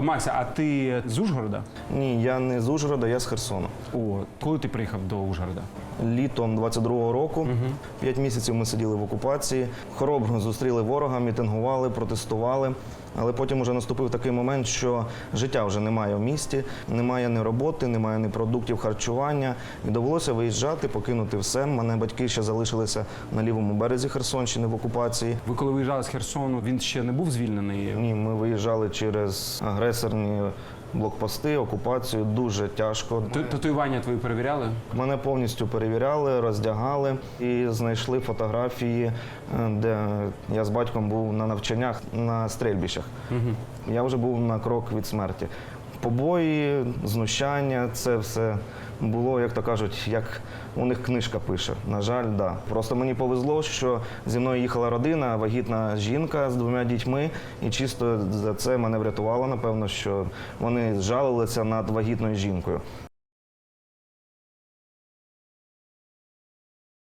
Макса, а ти з Ужгорода? Ні, я не з Ужгорода, я з Херсону. О, коли ти приїхав до Ужгорода? Літом 22-го року, п'ять місяців ми сиділи в окупації, хоробро зустріли ворога, мітингували, протестували. Але потім вже наступив такий момент, що життя вже немає в місті, немає ні роботи, немає ні продуктів харчування. І довелося виїжджати, покинути все. Мене батьки ще залишилися на лівому березі Херсонщини в окупації. Ви коли виїжджали з Херсону, він ще не був звільнений? Ні, ми виїжджали через агресорні блокпости, окупацію. Дуже тяжко. Т- Татуювання твої перевіряли? Мене повністю перевіряли, роздягали і знайшли фотографії, е, де я з батьком був на навчаннях на стрельбищах. Я вже був на крок від смерті. Побої, знущання, це все було, як то кажуть, як у них книжка пише. На жаль, да. Просто мені повезло, що зі мною їхала родина, вагітна жінка з двома дітьми, і чисто за це мене врятувало, напевно, що вони жалилися над вагітною жінкою.